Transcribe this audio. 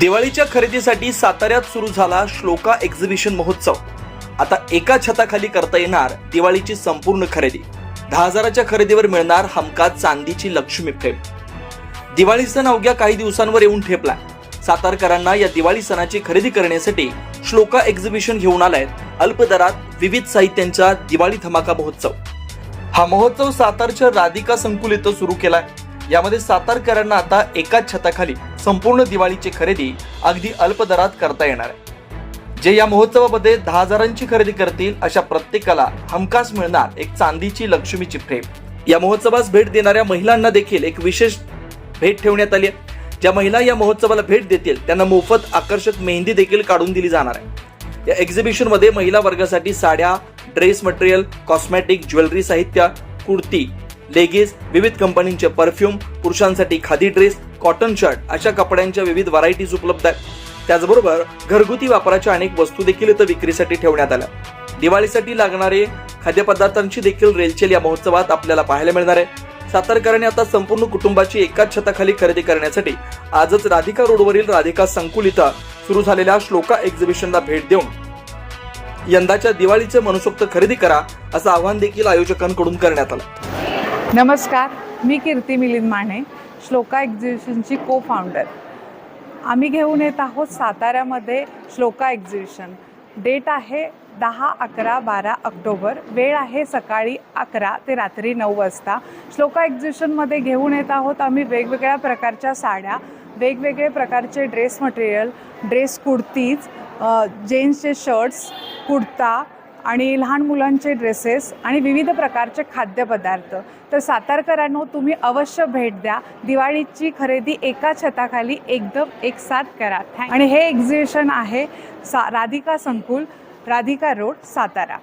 दिवाळीच्या खरेदीसाठी साताऱ्यात सुरू झाला श्लोका एक्झिबिशन महोत्सव. आता एका छताखाली करता येणार दिवाळीची संपूर्ण खरेदी. दहा हजाराच्या खरेदीवर मिळणार हमखास चांदीची लक्ष्मी फेम दिवाळी सण अवघ्या काही दिवसांवर येऊन ठेपला सातारकरांना या दिवाळी सणाची खरेदी करण्यासाठी श्लोका एक्झिबिशन घेऊन आलाय अल्प दरात विविध साहित्यांचा दिवाळी धमाका महोत्सव. हा महोत्सव सातारच्या राधिका संकुल इथं सुरू केलाय. यामध्ये सातारकरांना आता एकाच छताखाली संपूर्ण दिवाळीची खरेदी अगदी अल्प दरात करता येणार आहे. जे या महोत्सवामध्ये दहा हजारांची खरेदी करतील अशा प्रत्येकाला हमखास मिळणार एक चांदीची लक्ष्मीची फ्रेम. या महोत्सवास भेट देणाऱ्या महिलांना देखील एक विशेष भेट ठेवण्यात आली आहे. ज्या महिला या महोत्सवाला भेट देतील त्यांना मोफत आकर्षक मेहंदी देखील काढून दिली जाणार आहे. या एक्झिबिशनमध्ये महिला वर्गासाठी साड्या ड्रेस मटेरियल कॉस्मॅटिक ज्वेलरी साहित्य कुर्ती लेगीज विविध कंपनींचे परफ्यूम पुरुषांसाठी खादी ड्रेस कॉटन शर्ट अशा कपड्यांच्या विविध व्हरायटीज उपलब्ध आहेत. त्याचबरोबर घरगुती वापराच्या अनेक वस्तू देखील इथं विक्रीसाठी ठेवण्यात आल्या. दिवाळीसाठी लागणारे खाद्यपदार्थांची देखील रेलचेल या महोत्सवात आपल्याला पाहायला मिळणार आहे. सातारकरांनी आता संपूर्ण कुटुंबाची एकाच छताखाली खरेदी करण्यासाठी आजच राधिका रोडवरील राधिका संकुल इथं सुरू झालेल्या श्लोका एक्झिबिशनला भेट देऊन यंदाच्या दिवाळीचे मनसोक्त खरेदी करा असं आवाहन देखील आयोजकांकडून करण्यात आलं. नमस्कार मी कीर्ती मिलिंद माने श्लोका एक्झिबिशनची को फाउंडर आम्ही घेऊन येत आहोत साताऱ्यामध्ये श्लोका एक्झिबिशन. डेट आहे दहा अकरा बारा ऑक्टोबर. वेळ आहे सकाळी अकरा ते रात्री नऊ वाजता. श्लोका एक्झिबिशनमध्ये घेऊन येत आहोत आम्ही वेगवेगळ्या प्रकारच्या साड्या वेगवेगळे प्रकारचे ड्रेस मटेरियल ड्रेस कुर्तीज अ, जेन्ट्सचे शर्ट्स कुर्ता आणि लहान मुलांचे ड्रेसेस आणि विविध प्रकारचे खाद्यपदार्थ. तर सातारकरांनो तुम्ही अवश्य भेट द्या. दिवाळीची खरेदी एका छताखाली एकदम एकसाथ करा. आणि हे एक्झिबिशन आहे सा राधिका संकुल राधिका रोड सातारा.